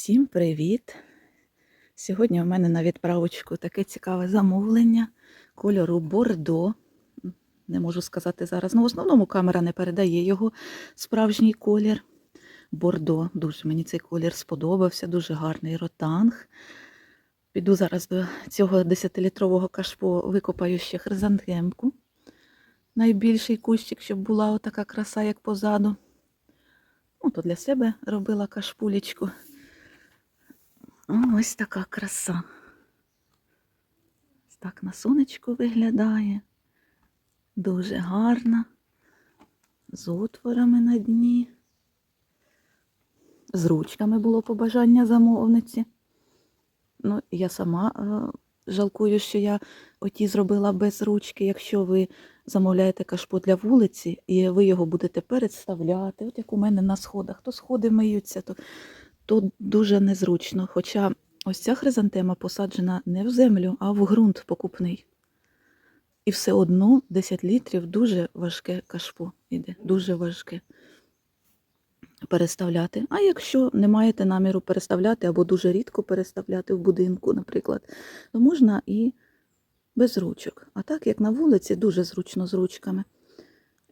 Всім привіт! Сьогодні у мене на відправочку таке цікаве замовлення кольору Бордо. Не можу сказати зараз. Ну, в основному камера не передає його справжній колір. Бордо. Дуже мені цей колір сподобався, дуже гарний ротанг. Піду зараз до цього 10-літрового кашпо, викопаю ще хризантемку. Найбільший кущик, щоб була отака краса, як позаду. Ну, то для себе робила кашпулечку. Ось така краса. Так на сонечку виглядає. Дуже гарна. З отворами на дні. З ручками було побажання замовниці. Ну, я сама е, жалкую, що я оті зробила без ручки. Якщо ви замовляєте кашпо для вулиці, і ви його будете переставляти, от як у мене на сходах, то сходи миються, то то дуже незручно. Хоча ось ця хризантема посаджена не в землю, а в ґрунт покупний. І все одно 10 літрів дуже важке кашпо іде, дуже важке переставляти. А якщо не маєте наміру переставляти або дуже рідко переставляти в будинку, наприклад, то можна і без ручок. А так, як на вулиці, дуже зручно з ручками.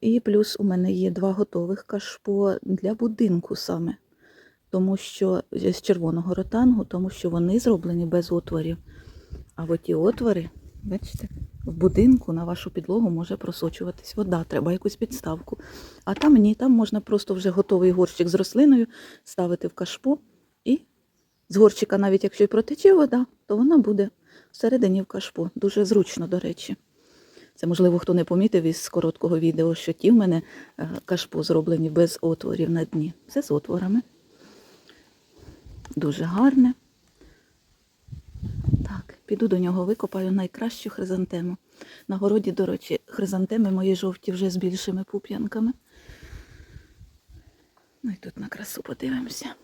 І плюс у мене є два готових кашпо для будинку саме тому що з червоного ротангу, тому що вони зроблені без отворів. А от ті отвори, бачите, в будинку на вашу підлогу може просочуватись вода, треба якусь підставку. А там ні, там можна просто вже готовий горщик з рослиною ставити в кашпо, і з горщика, навіть якщо й протече вода, то вона буде всередині в кашпо. Дуже зручно, до речі. Це, можливо, хто не помітив із короткого відео, що ті в мене е, кашпо зроблені без отворів на дні. Це з отворами. Дуже гарне. Так, піду до нього викопаю найкращу хризантему. На городі, до речі, хризантеми мої жовті вже з більшими пуп'янками. Ну і тут на красу подивимося.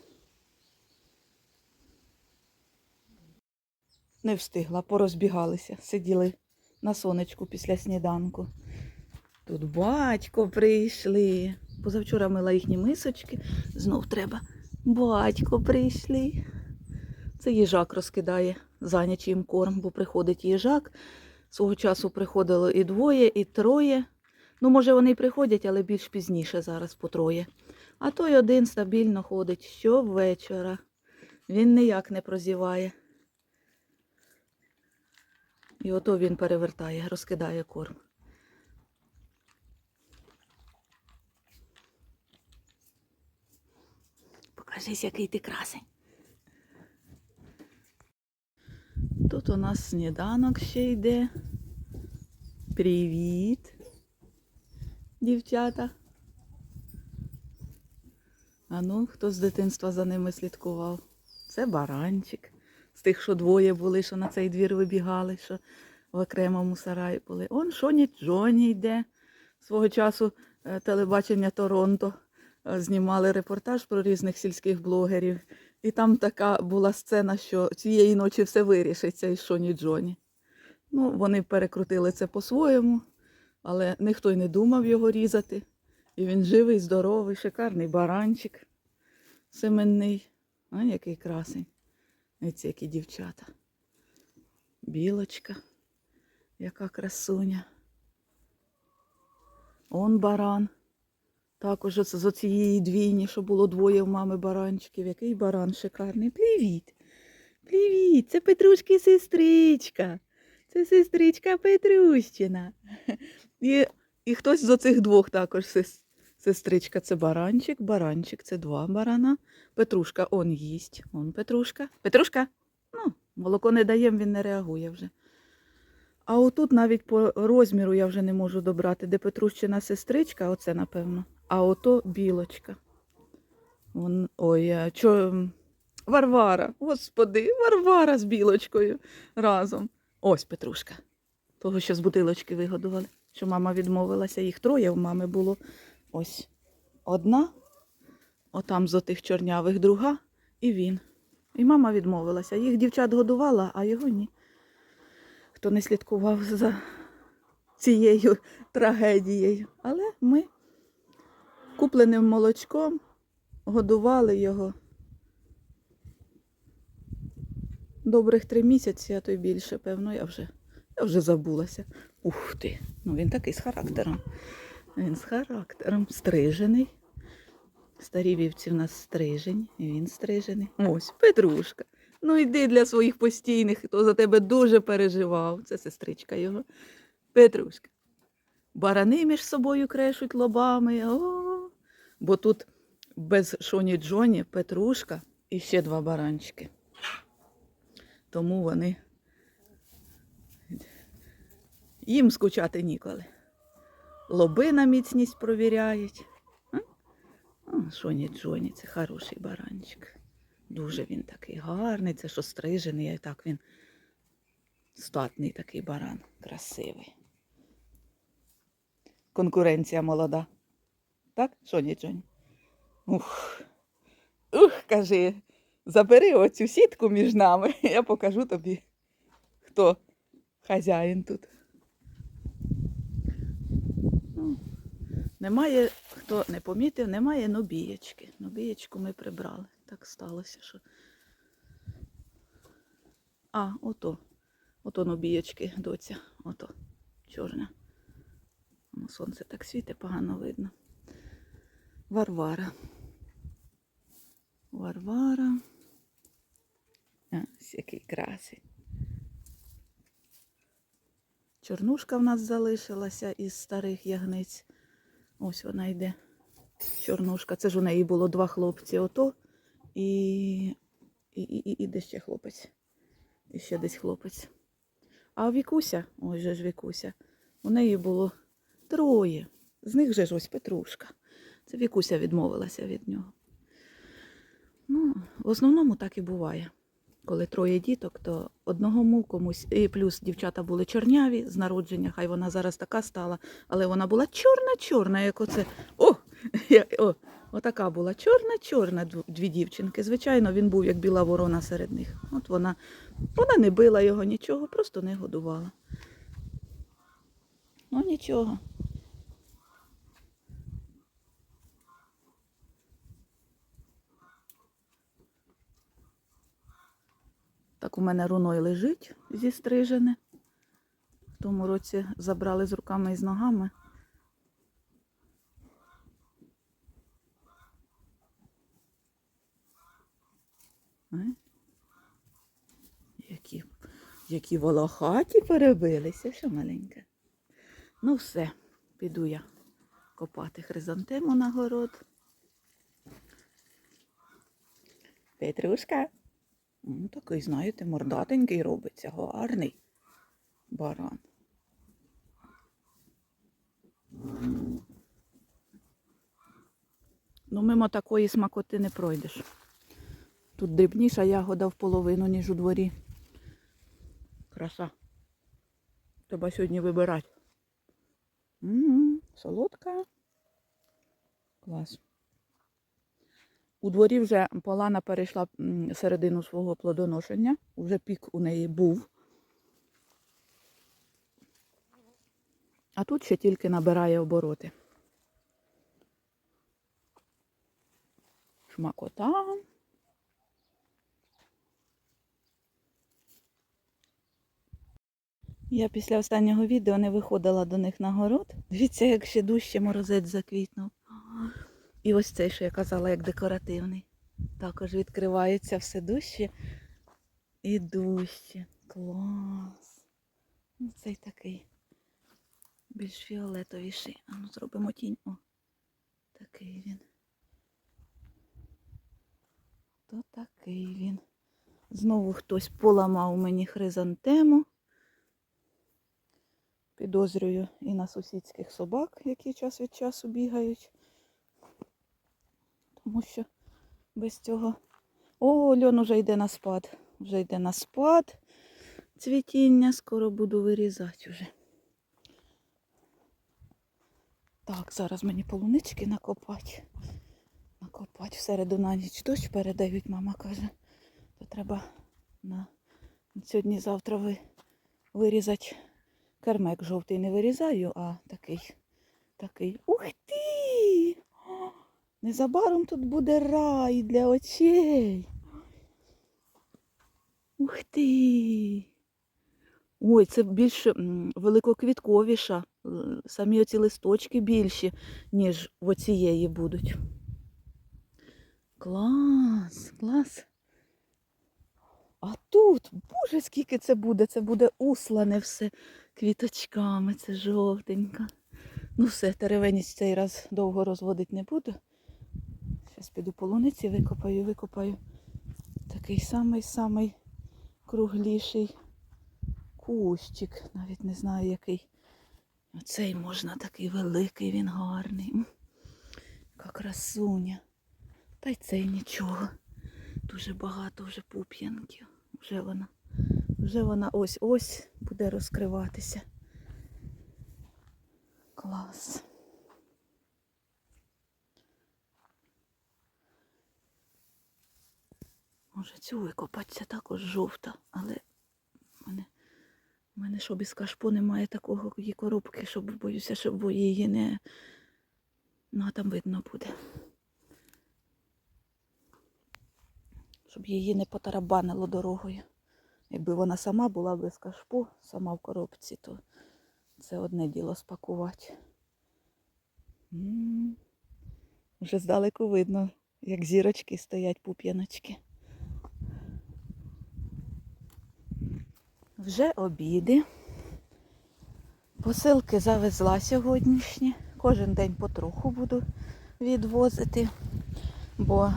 Не встигла, порозбігалися, сиділи на сонечку після сніданку. Тут батько прийшли. Позавчора мила їхні мисочки, знов треба. Батько прийшли. Це їжак розкидає зайнячий їм корм, бо приходить їжак. Свого часу приходило і двоє, і троє. Ну, може, вони приходять, але більш пізніше зараз по троє. А той один стабільно ходить щовечора. Він ніяк не прозіває. І ото він перевертає, розкидає корм. Покажись, який ти красень. Тут у нас сніданок ще йде. Привіт, дівчата. А ну, хто з дитинства за ними слідкував? Це баранчик. З тих, що двоє були, що на цей двір вибігали, що в окремому сараї були. Он Шоні Джоні йде. Свого часу е, телебачення Торонто знімали репортаж про різних сільських блогерів. І там така була сцена, що цієї ночі все вирішиться із Шоні Джоні. Ну, вони перекрутили це по-своєму, але ніхто й не думав його різати. І він живий, здоровий, шикарний баранчик семенний. А який красень. Ось які дівчата. Білочка, яка красуня. Он баран. Також з оцієї двійні, що було двоє в мами баранчиків. Який баран шикарний. Привіт! Привіт! Це Петрушки сестричка. Це сестричка Петрущина. І, і хтось з оцих двох також сестричка. Це баранчик, баранчик, це два барана. Петрушка, он їсть. Он Петрушка. Петрушка! Ну, молоко не даємо, він не реагує вже. А отут навіть по розміру я вже не можу добрати, де Петрущина сестричка, оце напевно, а ото білочка. Вон, ой, а чо, Варвара, господи, Варвара з білочкою разом. Ось Петрушка. Того, що з бутилочки вигодували, що мама відмовилася, їх троє в мами було. Ось одна, отам з отих чорнявих друга, і він. І мама відмовилася. Їх дівчат годувала, а його ні хто не слідкував за цією трагедією. Але ми купленим молочком годували його добрих три місяці, а то й більше, певно, я вже, я вже забулася. Ух ти! Ну він такий з характером. Він з характером. Стрижений. Старі вівці в нас стрижені, і він стрижений. Ось, Петрушка. Ну йди для своїх постійних, хто за тебе дуже переживав. Це сестричка його. Петрушка. Барани між собою крешуть лобами. О, бо тут без Шоні Джоні Петрушка і ще два баранчики. Тому вони їм скучати ніколи. Лоби на міцність провіряють. А? Шоні Джоні, це хороший баранчик. Дуже він такий гарний, це що стрижений, а так він статний такий баран, красивий. Конкуренція молода. Так, Шоні Джоні? Ух. Ух, кажи, забери оцю сітку між нами, я покажу тобі, хто хазяїн тут. Ну, Немає, хто не помітив, немає нобієчки. Нобієчку ми прибрали. Так сталося, що. А, ото. Ото нобієчки, доця. Ото. Чорна. Ну, сонце так світить, погано видно. Варвара. Варвара. А, ось який красень. Чорнушка в нас залишилася із старих ягниць. Ось вона йде. Чорнушка. Це ж у неї було два хлопці ото. І, і, і, і, де ще хлопець. І ще десь хлопець. А Вікуся, ось же ж Вікуся, у неї було троє. З них же ж ось Петрушка. Це Вікуся відмовилася від нього. Ну, в основному так і буває. Коли троє діток, то одному комусь, і плюс дівчата були чорняві з народження, хай вона зараз така стала, але вона була чорна-чорна, як оце. О! О! Отака була чорна-чорна дві дівчинки. Звичайно, він був як біла ворона серед них. От вона, вона не била його нічого, просто не годувала. Ну нічого. Так у мене руно й лежить зістрижене. В тому році забрали з руками і з ногами. Е? Які, які волохаті перебилися, що маленьке. Ну все, піду я копати хризантему на город. Петрушка. Ну, такий, знаєте, мордатенький робиться, гарний баран. Ну, мимо такої смакоти не пройдеш. Тут дрібніша ягода в половину, ніж у дворі. Краса. Треба сьогодні вибирати. м солодка. Клас. У дворі вже Полана перейшла середину свого плодоношення. Уже пік у неї був. А тут ще тільки набирає обороти. Шмакота. Я після останнього відео не виходила до них на город. Дивіться, як ще дужче морозець заквітнув. І ось цей, що я казала, як декоративний. Також відкривається все дужче і дужче. Клас. Ну, цей такий більш фіолетовіший. А ну зробимо тінь. О, такий він. То такий він. Знову хтось поламав мені хризантему. Підозрюю і на сусідських собак, які час від часу бігають. Тому що без цього. О, льон уже йде на спад. Вже йде на спад цвітіння. Скоро буду вирізати вже. Так, зараз мені полунички накопати. Накопати в середу на ніч дощ передають, мама каже. То треба на сьогодні-завтра ви... вирізати кермек жовтий не вирізаю, а такий. Такий. Ух ти! Незабаром тут буде рай для очей. Ух ти! Ой, це більш великоквітковіша. Самі оці листочки більші, ніж оцієї будуть. Клас, клас. А тут, боже, скільки це буде? Це буде услане все квіточками, це жовтенька. Ну все, теревеність цей раз довго розводити не буду. Зараз піду полуниці викопаю, викопаю. Такий самий-самий кругліший кущик. Навіть не знаю який. Оцей можна такий великий, він гарний. Яка красуня. Та й цей нічого. Дуже багато вже пуп'янків. Вже вона, вже вона ось-ось буде розкриватися. Клас. Може цю викопатися також жовта, але в мене, в мене що без кашпо немає такого її коробки, щоб боюся, щоб її не. Ну, а там видно буде. Щоб її не потарабанило дорогою. Якби вона сама була без кашпо, сама в коробці, то це одне діло спакувати. Вже здалеку видно, як зірочки стоять пуп'яночки. Вже обіди. Посилки завезла сьогоднішні. Кожен день потроху буду відвозити, бо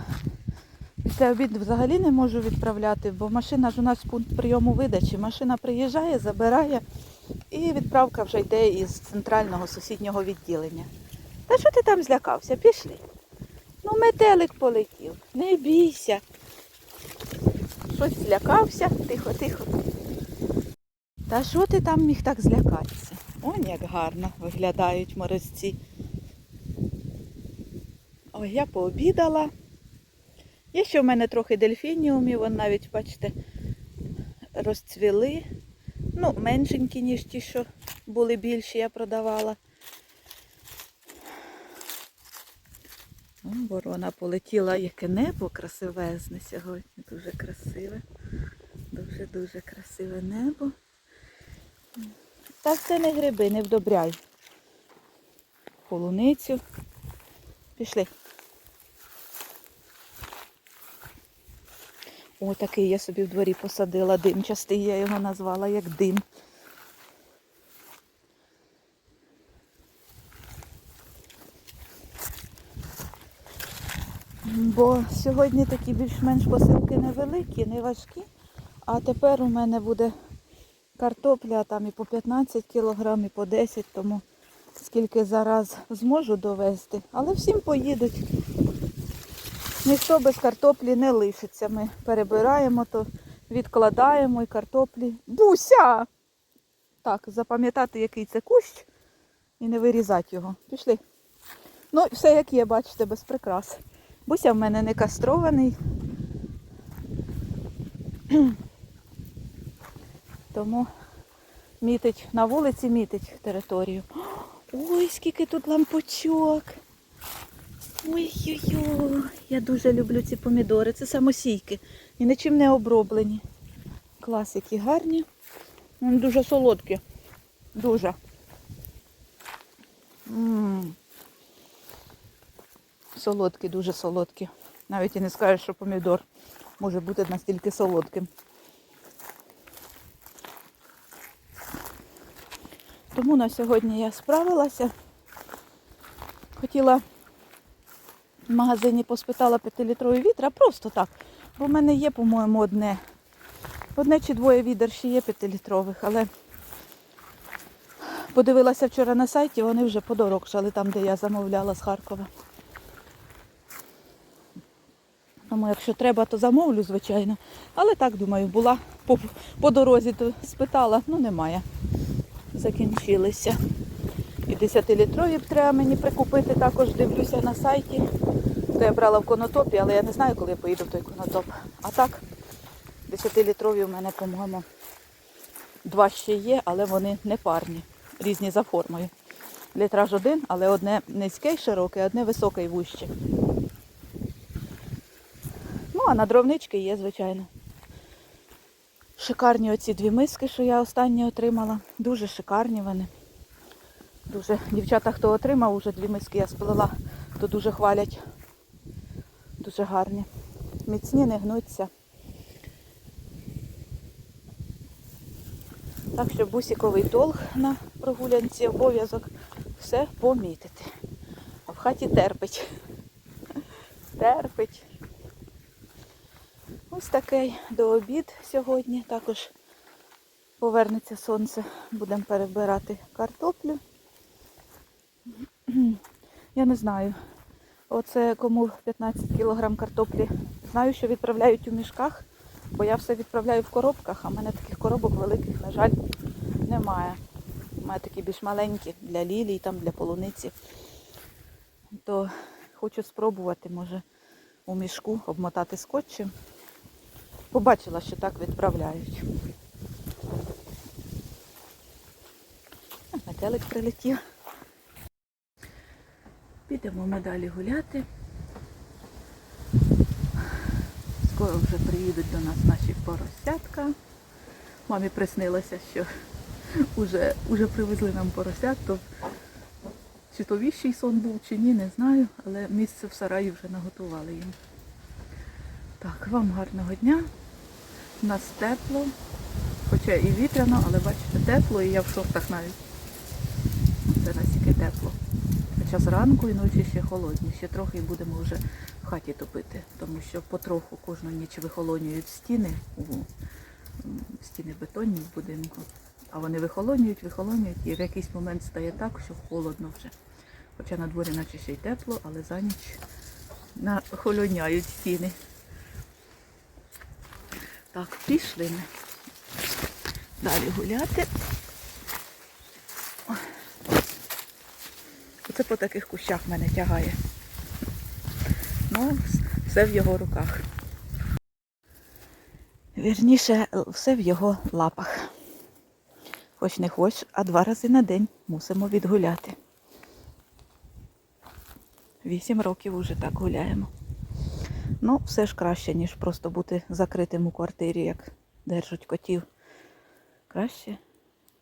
після обіду взагалі не можу відправляти, бо машина ж у нас пункт прийому видачі. Машина приїжджає, забирає і відправка вже йде із центрального сусіднього відділення. Та що ти там злякався? Пішли. Ну, метелик полетів. Не бійся. Щось злякався. Тихо, тихо. Та що ти там міг так злякатися? Он як гарно виглядають морозці. Ой, я пообідала. Є ще в мене трохи дельфініумів, вон навіть, бачите, розцвіли. Ну, меншенькі, ніж ті, що були більші, я продавала. О, ворона полетіла, яке небо красивезне сьогодні. Дуже красиве. Дуже-дуже красиве небо. Та це не гриби, не вдобряй. Полуницю. Пішли. О, такий я собі в дворі посадила димчастий, я його назвала як дим. Бо сьогодні такі більш-менш посилки невеликі, не важкі. А тепер у мене буде картопля там і по 15 кілограм, і по 10, тому скільки зараз зможу довезти. Але всім поїдуть. Ніхто без картоплі не лишиться. Ми перебираємо, то відкладаємо і картоплі. Буся! Так, запам'ятати, який це кущ і не вирізати його. Пішли. Ну, все як є, бачите, без прикрас. Буся в мене не кастрований. Тому мітить на вулиці, мітить територію. Ой, скільки тут лампочок. Ой-ой-ой, я дуже люблю ці помідори. Це самосійки. І нічим не оброблені. Клас, які гарні. Вони дуже солодкі. Дуже. М. Солодкі, дуже солодкі. Навіть і не скажеш, що помідор може бути настільки солодким. Тому на сьогодні я справилася. Хотіла в магазині поспитала 5-літровий відр, просто так. Бо в мене є, по-моєму, одне. Одне чи двоє відер ще є 5-літрових, але подивилася вчора на сайті, вони вже подорожчали там, де я замовляла з Харкова. Тому якщо треба, то замовлю, звичайно. Але так, думаю, була по, по дорозі, то спитала, ну немає. Закінчилися. І 10-літрові б треба мені прикупити, також дивлюся на сайті. То я брала в конотопі, але я не знаю, коли я поїду в той конотоп. А так, 10-літрові у мене, по-моєму, два ще є, але вони не парні, різні за формою. Літраж один, але одне низьке і широке, одне високе і вуще. Ну, а на дровнички є, звичайно. Шикарні оці дві миски, що я останні отримала. Дуже шикарні вони. Дуже дівчата, хто отримав, уже дві миски я сплела, то дуже хвалять. Дуже гарні. Міцні не гнуться. Так що бусіковий толг на прогулянці обов'язок все помітити. А в хаті терпить. Терпить. Ось такий до обід сьогодні. Також повернеться сонце. Будемо перебирати картоплю. Я не знаю. Оце кому 15 кг картоплі. Знаю, що відправляють у мішках, бо я все відправляю в коробках, а в мене таких коробок великих, на жаль, немає. У мене такі більш маленькі для лілій, там для полуниці. То хочу спробувати, може, у мішку обмотати скотчем. Побачила, що так відправляють. Метелик прилетів. Підемо ми далі гуляти. Скоро вже приїдуть до нас наші поросятка. Мамі приснилося, що вже, вже привезли нам поросят, то чи то віщий сон був, чи ні, не знаю, але місце в сараї вже наготували їм. Так, вам гарного дня. У нас тепло, хоча і вітряно, але бачите, тепло і я в шортах навіть. Це настільки тепло. Хоча зранку і ночі ще холодні, ще трохи і будемо вже в хаті топити, тому що потроху кожну ніч вихолонюють стіни, стіни бетонні в будинку. А вони вихолонюють, вихолонюють, і в якийсь момент стає так, що холодно вже. Хоча на дворі наче ще й тепло, але за ніч нахолоняють стіни. Так, пішли ми далі гуляти. Оце по таких кущах мене тягає. Ну, все в його руках. Вірніше, все в його лапах. Хоч не хоч, а два рази на день мусимо відгуляти. Вісім років уже так гуляємо. Ну, все ж краще, ніж просто бути закритим у квартирі, як держать котів. Краще.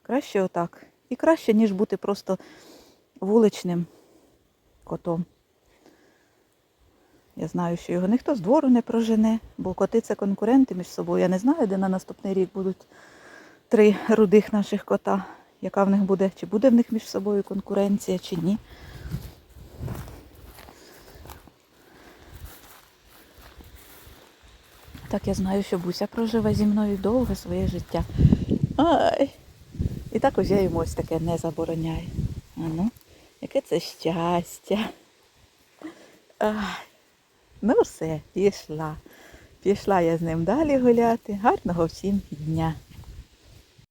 Краще отак. І краще, ніж бути просто вуличним котом. Я знаю, що його ніхто з двору не прожене, бо коти це конкуренти між собою. Я не знаю, де на наступний рік будуть три рудих наших кота. Яка в них буде, чи буде в них між собою конкуренція, чи ні. Так я знаю, що Буся проживе зі мною довге своє життя. Ай! І також я йому ось таке не забороняю. А ну, яке це щастя. Ну все, пішла. Пішла я з ним далі гуляти. Гарного всім дня.